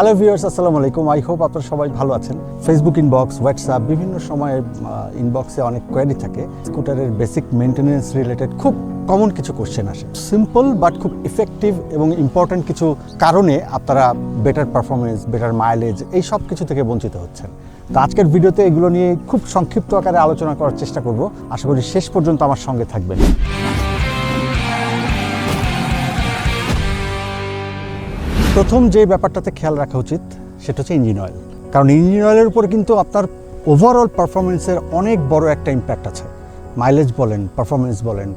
Hello viewers আসসালামু আলাইকুম I hope আপনারা সবাই ভালো আছেন। ফেসবুক ইনবক্স হোয়াটসঅ্যাপ বিভিন্ন সময়ে ইনবক্সে অনেক কোয়ারি থাকে। স্কুটারের বেসিক মেনটেনেন্স রিলেটেড খুব কমন কিছু কোশ্চেন আসে। সিম্পল বাট খুব ইফেক্টিভ এবং ইম্পর্ট্যান্ট কিছু কারণে আপনারা বেটার পারফরমেন্স বেটার মাইলেজ এই সব কিছু থেকে বঞ্চিত হচ্ছেন। তো আজকের ভিডিওতে এগুলো নিয়ে খুব সংক্ষিপ্ত আকারে আলোচনা করার চেষ্টা করব। আশা করি শেষ পর্যন্ত আমার সঙ্গে থাকবেন। প্রথম যে ব্যাপারটাতে খেয়াল রাখা উচিত, সেটা হচ্ছে ইঞ্জিন অয়েল কারণ ইঞ্জিন অয়েলের উপর কিন্তু আপনার ওভারঅল পারফরমেন্সের অনেক বড় একটা ইম্প্যাক্ট আছে। মাইলেজ বলেন পারফরমেন্স বলেন,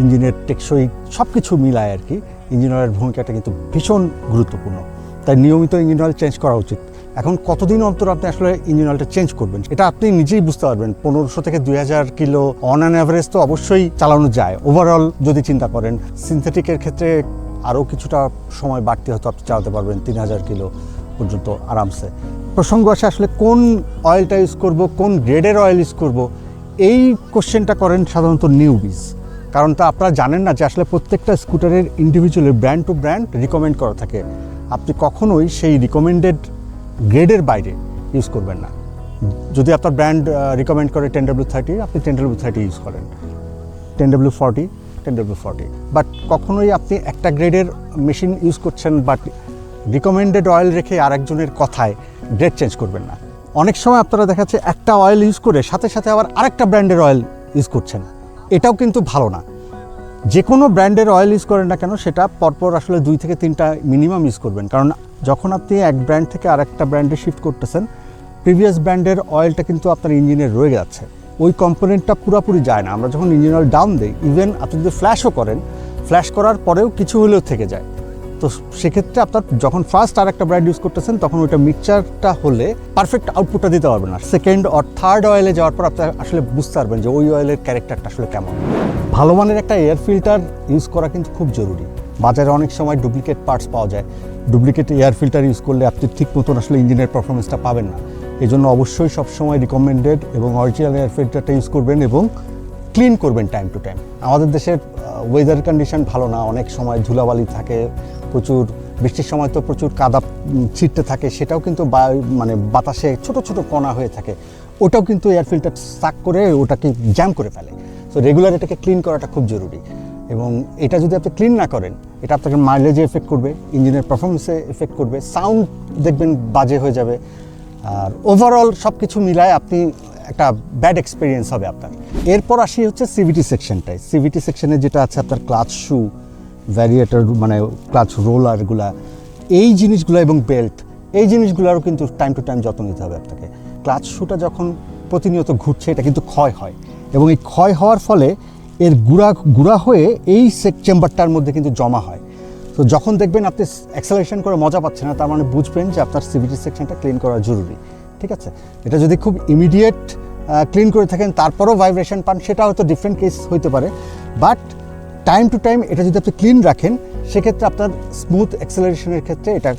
ইঞ্জিনের টেকসই সব কিছু মিলায় আর কি, ইঞ্জিন অয়েলের ভূমিকাটা কিন্তু ভীষণ গুরুত্বপূর্ণ। তাই নিয়মিত ইঞ্জিন অয়েল চেঞ্জ করা উচিত। এখন কতদিন অন্তর আপনি আসলে ইঞ্জিন অয়েলটা চেঞ্জ করবেন, এটা আপনি নিজেই বুঝতে পারবেন। পনেরোশো থেকে দুই হাজার কিলো অন অ্যান অ্যাভারেজ তো অবশ্যই চালানো যায়। ওভারঅল যদি চিন্তা করেন সিনথেটিকের ক্ষেত্রে আরও কিছুটা সময় বাড়তি হয়তো আপনি চালাতে পারবেন, তিন হাজার কিলো পর্যন্ত আরামসে। প্রসঙ্গ আসে আসলে কোন অয়েলটা ইউজ করব, কোন গ্রেডের অয়েল ইউজ করব, এই কোশ্চেনটা করেন সাধারণত নিউবিজ কারণ তা আপনারা জানেন না যে আসলে প্রত্যেকটা স্কুটারের individually brand to brand recommend করা থাকে। আপনি কখনোই সেই রিকমেন্ডেড গ্রেডের বাইরে ইউজ করবেন না। যদি আপনার ব্র্যান্ড রিকমেন্ড করে টেন ডাব্লিউ থার্টি আপনি টেন ডাব্লিউ থার্টি ইউজ করেন। Ten W forty ten W forty but কখনোই আপনি একটা গ্রেডের মেশিন ইউজ করছেন বাট রিকমেন্ডেড অয়েল রেখে আরেকজনের কথায় গ্রেড চেঞ্জ করবেন না। অনেক সময় আপনারা দেখাচ্ছে একটা অয়েল ইউজ করে সাথে সাথে আবার আরেকটা ব্র্যান্ডের অয়েল ইউজ করছেন। এটাও কিন্তু ভালো না। যে কোনো ব্র্যান্ডের অয়েল ইউজ করেন না কেন, সেটা পরপর আসলে দুই থেকে তিনটা মিনিমাম ইউজ করবেন। কারণ যখন আপনি এক ব্র্যান্ড থেকে আরেকটা ব্র্যান্ডে শিফট করতেছেন প্রিভিয়াস ব্র্যান্ডের অয়েলটা কিন্তু আপনার ইঞ্জিনে রয়ে যাচ্ছে। ওই কম্পোনেন্টটা পুরোপুরি যায় না। আমরা যখন ইঞ্জিন অয়েল ডাউন দিই ইভেন আপনি যদি ফ্ল্যাশও করেন ফ্ল্যাশ করার পরেও কিছু হলেও থেকে যায়। তো সেক্ষেত্রে আপনার যখন ফার্স্ট আর একটা ব্র্যান্ড ইউজ করতেছেন, তখন ওইটা মিক্সচারটা হলে পারফেক্ট আউটপুটটা দিতে পারবেন। না সেকেন্ড অর থার্ড অয়েলে যাওয়ার পর আপনি আসলে বুঝতে পারবেন যে ওই অয়েলের ক্যারেক্টারটা আসলে কেমন। ভালো মানের একটা এয়ার ফিল্টার ইউজ করা কিন্তু খুব জরুরি। বাজারে অনেক সময় ডুপ্লিকেট পার্টস পাওয়া যায়। ডুপ্লিকেট এয়ার ফিল্টার ইউজ করলে আপনি ঠিক মতন আসলে ইঞ্জিনের পারফরমেন্সটা পাবেন না। এই জন্য অবশ্যই সবসময় রিকমেন্ডেড এবং অরিজিনাল এয়ার ফিল্টারটা ইউজ করবেন এবং ক্লিন করবেন টাইম টু টাইম আমাদের দেশের ওয়েদার কন্ডিশন ভালো না, অনেক সময় ধুলাবালি থাকে, প্রচুর, বৃষ্টির সময় তো প্রচুর কাদা ছিটতে থাকে, সেটাও কিন্তু মানে বাতাসে ছোট ছোট কণা হয়ে থাকে। ওটাও কিন্তু এয়ার ফিল্টার সাক করে ওটাকে জ্যাম করে ফেলে। তো রেগুলার এটাকে ক্লিন করাটা খুব জরুরি। এবং এটা যদি আপনি ক্লিন না করেন, এটা আপনাকে মাইলেজে এফেক্ট করবে ইঞ্জিনের পারফরমেন্সে এফেক্ট করবে সাউন্ড দেখবেন বাজে হয়ে যাবে। আর ওভারঅল সব কিছু মিলায় আপনি একটা ব্যাড এক্সপিরিয়েন্স হবে আপনার। এরপর আসি হচ্ছে সিভিটি সেকশনটায় সিভিটি সেকশনে যেটা আছে আপনার ক্লাচ শু ভ্যারিয়েটর মানে ক্লাচ রোলারগুলা এই জিনিসগুলো এবং বেল্ট এই জিনিসগুলোরও কিন্তু টাইম টু টাইম যত্ন নিতে হবে আপনাকে। ক্লাচ শুটা যখন প্রতিনিয়ত ঘুরছে, এটা কিন্তু ক্ষয় হয়। এবং এই ক্ষয় হওয়ার ফলে এর গুড়া গুড়া হয়ে এই চেম্বারটার মধ্যে কিন্তু জমা হয়। তো যখন দেখবেন আপনি অ্যাক্সেলারেশন করে মজা পাচ্ছেন না, তার মানে বুঝবেন যে আপনার সিভিটি সেকশনটা ক্লিন করা জরুরি, ঠিক আছে? এটা যদি খুব ইমিডিয়েট ক্লিন করে থাকেন, তারপরও ভাইব্রেশন পান, সেটা হয়তো ডিফারেন্ট কেস হইতে পারে। বাট টাইম টু টাইম এটা যদি আপনি ক্লিন রাখেন, সেক্ষেত্রে আপনার স্মুথ অ্যাক্সেলারেশনের ক্ষেত্রে এটা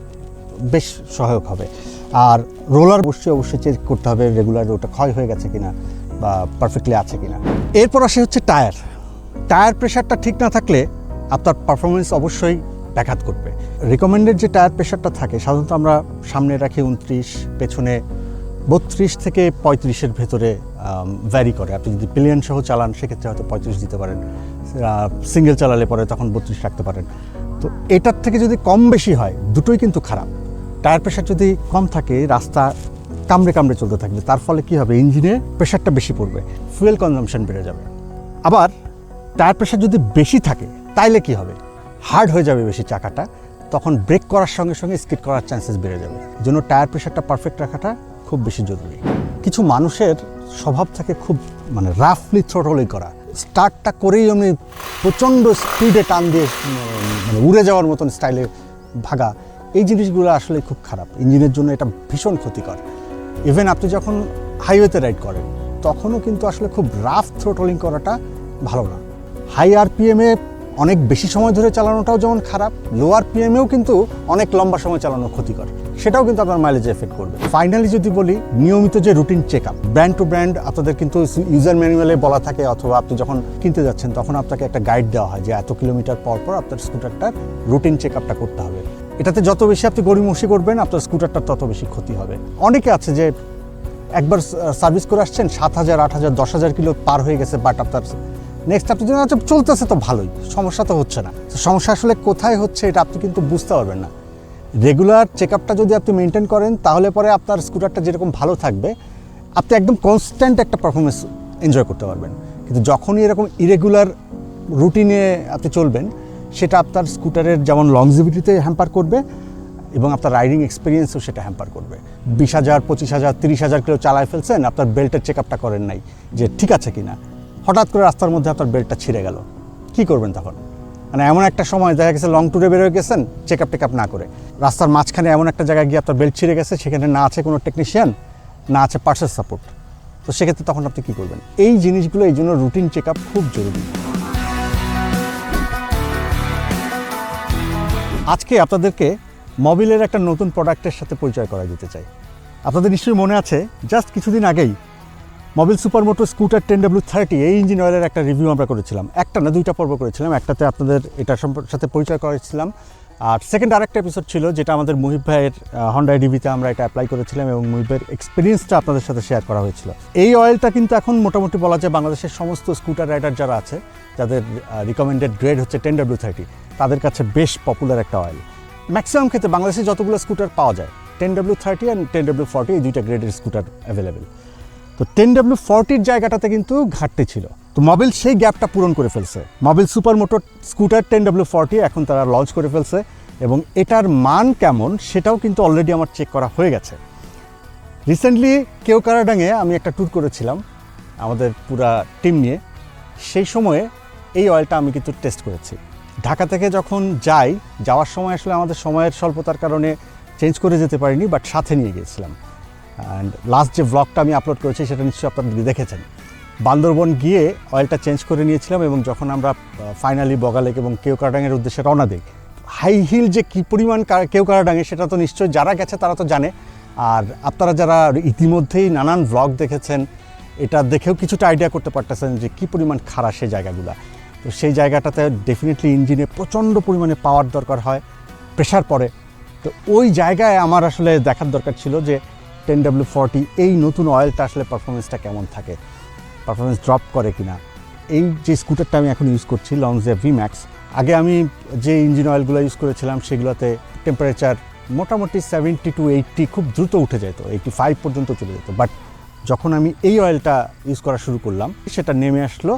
বেশ সহায়ক হবে। আর রোলার অবশ্যই অবশ্যই চেক করতে হবে রেগুলার ওটা ক্ষয় হয়ে গেছে কিনা বা পারফেক্টলি আছে কিনা। এরপর আসে হচ্ছে টায়ার টায়ার প্রেশারটা ঠিক না থাকলে আপনার পারফরমেন্স অবশ্যই ব্যাঘাত করবে রিকমেন্ডেড যে টায়ার প্রেশারটা থাকে, সাধারণত আমরা সামনে রাখি উনত্রিশ, পেছনে বত্রিশ থেকে পঁয়ত্রিশের ভেতরে ভ্যারি করে। আপনি যদি প্লেন সহ চালান, সেক্ষেত্রে হয়তো পঁয়ত্রিশ দিতে পারেন। সিঙ্গেল চালালে পরে তখন বত্রিশ রাখতে পারেন। তো এটার থেকে যদি কম বেশি হয়, দুটোই কিন্তু খারাপ। টায়ার প্রেশার যদি কম থাকে, রাস্তা কামড়ে কামড়ে চলতে থাকবে তার ফলে কি হবে? ইঞ্জিনে প্রেশারটা বেশি পড়বে ফুয়েল কনজাম্পশন বেড়ে যাবে। আবার টায়ার প্রেশার যদি বেশি থাকে, তাইলে কি হবে? হার্ড হয়ে যাবে বেশি চাকাটা, তখন ব্রেক করার সঙ্গে সঙ্গে স্কিড করার চান্সেস বেড়ে যাবে। জন্য টায়ার প্রেশারটা পারফেক্ট রাখাটা খুব বেশি জরুরি। কিছু মানুষের স্বভাব থাকে খুব মানে রাফলি থ্রোটলি করা। স্টার্টটা করেই আমি প্রচণ্ড স্পিডে টান দিয়ে মানে উড়ে যাওয়ার মতন স্টাইলে ভাগা। এই জিনিসগুলো আসলে খুব খারাপ। ইঞ্জিনের জন্য এটা ভীষণ ক্ষতিকর। ইভেন আপনি যখন হাইওয়েতে রাইড করেন, তখনও কিন্তু আসলে খুব রাফ থ্রোটলিং করাটা ভালো না। হাই আরপিএমে অনেক বেশি সময় ধরে চালানোটাও যেমন খারাপ লোয়ার আরপিএমেও কিন্তু অনেক লম্বা সময় চালানো ক্ষতিকর। সেটাও কিন্তু আপনার মাইলেজে এফেক্ট করবে। ফাইনালি যদি বলি, নিয়মিত যে routine check up brand to brand আপনাদের কিন্তু ইউজার ম্যানুয়ালে বলা থাকে অথবা আপনি যখন কিনতে যাচ্ছেন, তখন আপনাকে একটা গাইড দেওয়া হয় যে এত কিলোমিটার পর পর আপনার স্কুটারটার রুটিন চেক আপটা করতে হবে। এটাতে যত বেশি আপনি গড়িমসি করবেন, আপনার স্কুটারটার তত বেশি ক্ষতি হবে। অনেকে আছে যে একবার সার্ভিস করে আসছেন, সাত হাজার, আট হাজার, দশ হাজার কিলো পার হয়ে গেছে বাট আপনার নেক্সট আপনি যদি চলতেছে তো ভালোই, সমস্যা তো হচ্ছে না। সমস্যা আসলে কোথায় হচ্ছে এটা আপনি কিন্তু বুঝতে পারবেন না। রেগুলার চেক আপটা যদি আপনি মেনটেন করেন, তাহলে পরে আপনার স্কুটারটা যেরকম ভালো থাকবে, আপনি একদম কনস্ট্যান্ট একটা পারফরমেন্স এনজয় করতে পারবেন। কিন্তু যখনই এরকম ইরেগুলার রুটিনে আপনি চলবেন, সেটা আপনার স্কুটারের যেমন লংজিভিটিতে হ্যাম্পার করবে এবং আপনার রাইডিং এক্সপিরিয়েন্সও সেটা হ্যাম্পার করবে। বিশ হাজার, পঁচিশ হাজার, তিরিশ হাজার কিলো চালায় ফেলছেন, আপনার বেল্টের চেক আপটা করেন নাই যে ঠিক আছে কি না হঠাৎ করে রাস্তার মধ্যে আপনার বেল্টটা ছিঁড়ে গেল। কি করবেন তখন? মানে এমন একটা সময় দেখা গেছে লং ট্যুরে বেরোয় গেছেন চেক আপ টেক আপ না করে। রাস্তার মাঝখানে এমন একটা জায়গায় গিয়ে আপনার বেল্ট ছিঁড়ে গেছে, সেখানে না আছে কোনো টেকনিশিয়ান না আছে পার্সেল সাপোর্ট তো সেক্ষেত্রে তখন আপনি কী করবেন? এই জিনিসগুলো, এই জন্য রুটিন চেক আপ খুব জরুরি। আজকে আপনাদেরকে মোবিলের একটা নতুন প্রোডাক্টের সাথে পরিচয় করা যেতে চাই। আপনাদের নিশ্চয়ই মনে আছে জাস্ট কিছুদিন আগেই Mobil super moto scooter ten W thirty এই ইঞ্জিন অয়েলের একটা রিভিউ আমরা করেছিলাম। একটা না দুইটা পর্ব করেছিলাম, একটাতে আপনাদের এটার সাথে পরিচয় করেছিলাম আর সেকেন্ড আরেকটা এপিসোড ছিল, যেটা আমাদের মুহিব ভাইয়ের হন্ডাই ডিভিতে আমরা এটা অ্যাপ্লাই করেছিলাম এবং মুহিব ভাইয়ের এক্সপিরিয়েন্সটা আপনাদের সাথে শেয়ার করা হয়েছিল। এই অয়েলটা কিন্তু এখন মোটামুটি বলা যায় বাংলাদেশের সমস্ত স্কুটার রাইডার যারা আছে, যাদের রিকমেন্ডেড গ্রেড হচ্ছে টেন ডাব্লিউ থার্টি তাদের কাছে বেশ পপুলার একটা অয়েল ম্যাক্সিমাম ক্ষেত্রে বাংলাদেশে যতগুলো স্কুটার পাওয়া যায় ten W thirty and ten W forty এই দুইটা গ্রেডের স্কুটার অ্যাভেলেবেল তো টেন ডাব্লিউ ফর্টির জায়গাটাতে কিন্তু ঘাটতি ছিল। তো মবিল সেই গ্যাপটা পূরণ করে ফেলছে। Mobil super motor scooter ten W forty এখন তারা লঞ্চ করে ফেলছে এবং এটার মান কেমন সেটাও কিন্তু অলরেডি আমার চেক করা হয়ে গেছে। রিসেন্টলি কেউ কারাডাঙে আমি একটা ট্যুর করেছিলাম, আমাদের পুরা টিম নিয়ে। সেই সময়ে এই অয়েলটা আমি কিন্তু টেস্ট করেছি। ঢাকা থেকে যখন যাই, যাওয়ার সময় আসলে আমাদের সময়ের স্বল্পতার কারণে চেঞ্জ করে যেতে পারিনি বাট সাথে নিয়ে গিয়েছিলাম। অ্যান্ড লাস্ট যে ব্লগটা আমি আপলোড করেছি, সেটা নিশ্চয়ই আপনারা দেখেছেন। বান্দরবন গিয়ে অয়েলটা চেঞ্জ করে নিয়েছিলাম এবং যখন আমরা ফাইনালি বগালেক এবং কেউ কারাডাঙের উদ্দেশ্যে রওনা দিই। হাই হিল যে কী পরিমাণ কা- কেউ কারাডাঙে সেটা তো নিশ্চয়ই যারা গেছে তারা তো জানে। আর আপনারা যারা ইতিমধ্যেই নানান ব্লগ দেখেছেন, এটা দেখেও কিছুটা আইডিয়া করতে পারতেছেন যে কী পরিমাণ খারাপ সেই জায়গাগুলো। তো সেই জায়গাটাতে ডেফিনেটলি ইঞ্জিনে প্রচণ্ড পরিমাণে পাওয়ার দরকার হয় প্রেশার পড়ে। তো ওই জায়গায় আমার আসলে দেখার দরকার ছিল যে টেন ডাব্লিউ ফর্টি এই নতুন অয়েলটা আসলে পারফরমেন্সটা কেমন থাকে? পারফরমেন্স ড্রপ করে কিনা? এই যে স্কুটারটা আমি এখন ইউজ করছি লংজে ভি ম্যাক্স আগে আমি যে ইঞ্জিন অয়েলগুলো ইউজ করেছিলাম, সেগুলোতে টেম্পারেচার মোটামুটি সেভেন্টি টু এইটটি খুব দ্রুত উঠে যেত এইটটি ফাইভ পর্যন্ত চলে যেত। বাট যখন আমি এই অয়েলটা ইউজ করা শুরু করলাম, সেটা নেমে আসলো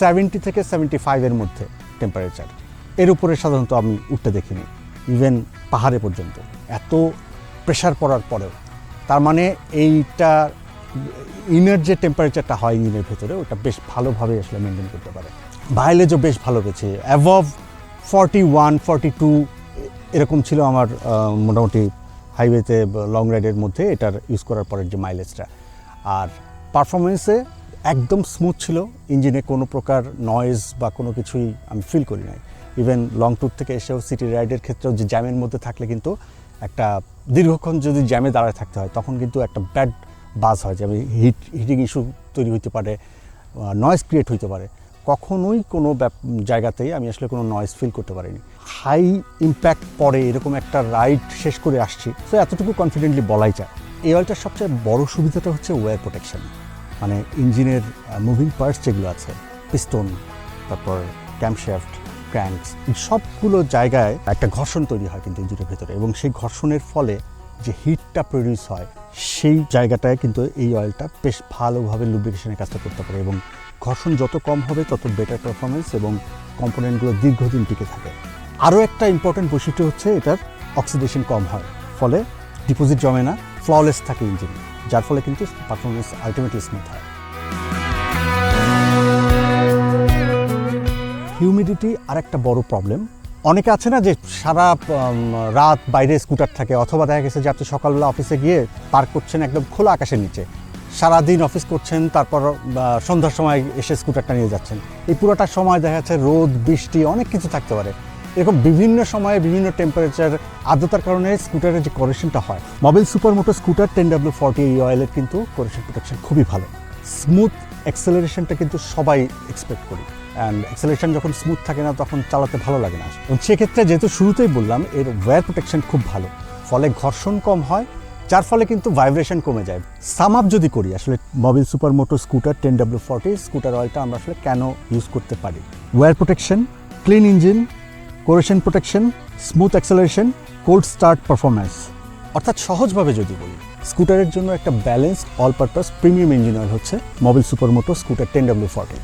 সেভেন্টি থেকে সেভেন্টি ফাইভের মধ্যে টেম্পারেচার এর উপরে সাধারণত আমি উঠতে দেখিনি ইভেন পাহাড়ে পর্যন্ত। এত প্রেশার পড়ার পরেও। তার মানে এইটা, ইনার যে টেম্পারেচারটা হয় ইঞ্জিনের ভেতরে, ওটা বেশ ভালোভাবে আসলে মেনটেন করতে পারে। মাইলেজও বেশ ভালো পেয়েছে অ্যাভভ ফর্টি ওয়ান ফর্টি টু এরকম ছিল আমার মোটামুটি হাইওয়েতে লং রাইডের মধ্যে এটার ইউজ করার পরের যে মাইলেজটা আর পারফরমেন্সে একদম স্মুথ ছিল। ইঞ্জিনে কোনো প্রকার নয়েজ বা কোনো কিছুই আমি ফিল করি নাই। ইভেন লং ট্যুর থেকে এসেও সিটি রাইডের ক্ষেত্রেও যে জ্যামের মধ্যে থাকলে কিন্তু একটা দীর্ঘক্ষণ যদি জ্যামে দাঁড়ায় থাকতে হয়, তখন কিন্তু একটা ব্যাড বাজ হয় যেমন হিট হিটিং ইস্যু তৈরি হতে পারে নয়েজ ক্রিয়েট হতে পারে। কখনোই কোনো জায়গাতেই আমি আসলে কোনো নয়েজ ফিল করতে পারিনি। হাই ইম্প্যাক্ট পরে এরকম একটা রাইড শেষ করে আসছি, তো এতটুকু কনফিডেন্টলি বলাই যায়। এই অয়েলটার সবচেয়ে বড় সুবিধাটা হচ্ছে ওয়ার প্রোটেকশন মানে ইঞ্জিনের মুভিং পার্টস যেগুলো আছে পিস্টন তারপর ক্যাম্পশ্যাফট ক্র্যাঙ্কস সবগুলো জায়গায় একটা ঘর্ষণ তৈরি হয় কিন্তু ইঞ্জিনের ভেতরে এবং সেই ঘর্ষণের ফলে যে হিটটা প্রডিউস হয়, সেই জায়গাটায় কিন্তু এই অয়েলটা বেশ ভালোভাবে লুব্রিকেশনের কাজটা করতে পারে এবং ঘর্ষণ যত কম হবে, তত বেটার পারফরমেন্স এবং কম্পোনেন্টগুলো দীর্ঘদিন টিকে থাকে। আরও একটা ইম্পর্টেন্ট বৈশিষ্ট্য হচ্ছে এটার অক্সিডেশন কম হয়, ফলে ডিপোজিট জমে না ফ্ললেস থাকে ইঞ্জিন, যার ফলে কিন্তু পারফরমেন্স আলটিমেটলি স্মুথ হয়। হিউমিডিটি আর একটা বড় প্রবলেম অনেকে আছে না যে সারা রাত বাইরে স্কুটার থাকে, অথবা দেখা গেছে যে আপনি সকালবেলা অফিসে গিয়ে পার্ক করছেন একদম খোলা আকাশের নিচে। সারাদিন অফিস করছেন, তারপর সন্ধ্যার সময় এসে স্কুটারটা নিয়ে যাচ্ছেন। এই পুরোটা সময় দেখা যাচ্ছে রোদ, বৃষ্টি, অনেক কিছু থাকতে পারে। এরকম বিভিন্ন সময়ে বিভিন্ন টেম্পারেচার আর্দ্রতার কারণে স্কুটারের যে করেশনটা হয়। Mobile super motor scooter ten W forty এই অয়েলের কিন্তু করেশন প্রোটেকশন খুবই ভালো। স্মুথ অ্যাক্সেলারেশনটা কিন্তু সবাই এক্সপেক্ট করি। অ্যান্ড অ্যাক্সেলেশন যখন স্মুথ থাকে না, তখন চালাতে ভালো লাগে না। এবং সেক্ষেত্রে যেহেতু শুরুতেই বললাম, এর ওয়্যার প্রোটেকশন খুব ভালো। ফলে ঘর্ষণ কম হয়, যার ফলে কিন্তু ভাইব্রেশন কমে যায়। সাম আপ যদি করি, আসলে Mobil super moto scooter ten W forty scooter অয়েলটা আমরা আসলে কেন ইউজ করতে পারি? Wear protection clean engine corrosion protection smooth acceleration cold start performance অর্থাৎ সহজভাবে যদি বলি স্কুটারের জন্য একটা balanced all purpose premium engine oil হচ্ছে Mobil super moto scooter ten W forty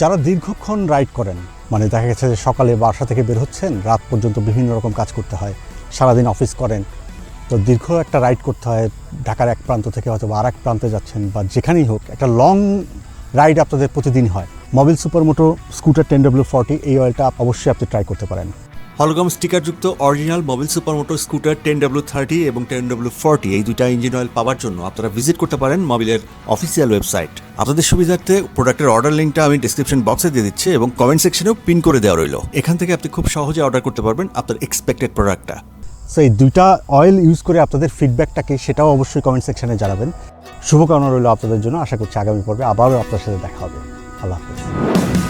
যারা দীর্ঘক্ষণ রাইড করেন মানে দেখা গেছে যে সকালে বাসা থেকে বের হচ্ছেন, রাত পর্যন্ত বিভিন্ন রকম কাজ করতে হয়, সারাদিন অফিস করেন। তো দীর্ঘ একটা রাইড করতে হয়, ঢাকার এক প্রান্ত থেকে হয়তো আর এক প্রান্তে যাচ্ছেন, বা যেখানেই হোক, একটা লং রাইড আপনাদের প্রতিদিন হয়। Mobil super moto scooter ten W forty এই অয়েলটা অবশ্যই আপনি ট্রাই করতে পারেন। Hologram স্টিকারযুক্ত original Mobil super motor scooter ten W thirty এবং টেন ডাব্লু ফর্টি এই দুইটা ইঞ্জিন অয়েল পাওয়ার জন্য আপনারা ভিজিট করতে পারেন মোবিলের অফিসিয়াল ওয়েবসাইট আপনাদের সুবিধার্থে প্রোডাক্টের অর্ডার লিঙ্কটা আমি ডিসক্রিপশন বক্সে দিয়ে দিচ্ছি এবং কমেন্ট সেকশনেও পিন করে দেওয়া রইল। এখান থেকে আপনি খুব সহজে অর্ডার করতে পারবেন আপনার এক্সপেক্টেড প্রোডাক্টটা সো এই দুইটা অয়েল ইউজ করে আপনাদের ফিডব্যাকটাকে সেটাও অবশ্যই কমেন্ট সেকশনে জানাবেন। শুভকামনা রইল আপনাদের জন্য। আশা করছি আগামী পর্বে আবারও আপনার সাথে দেখা হবে। আল্লাহ হাফেজ।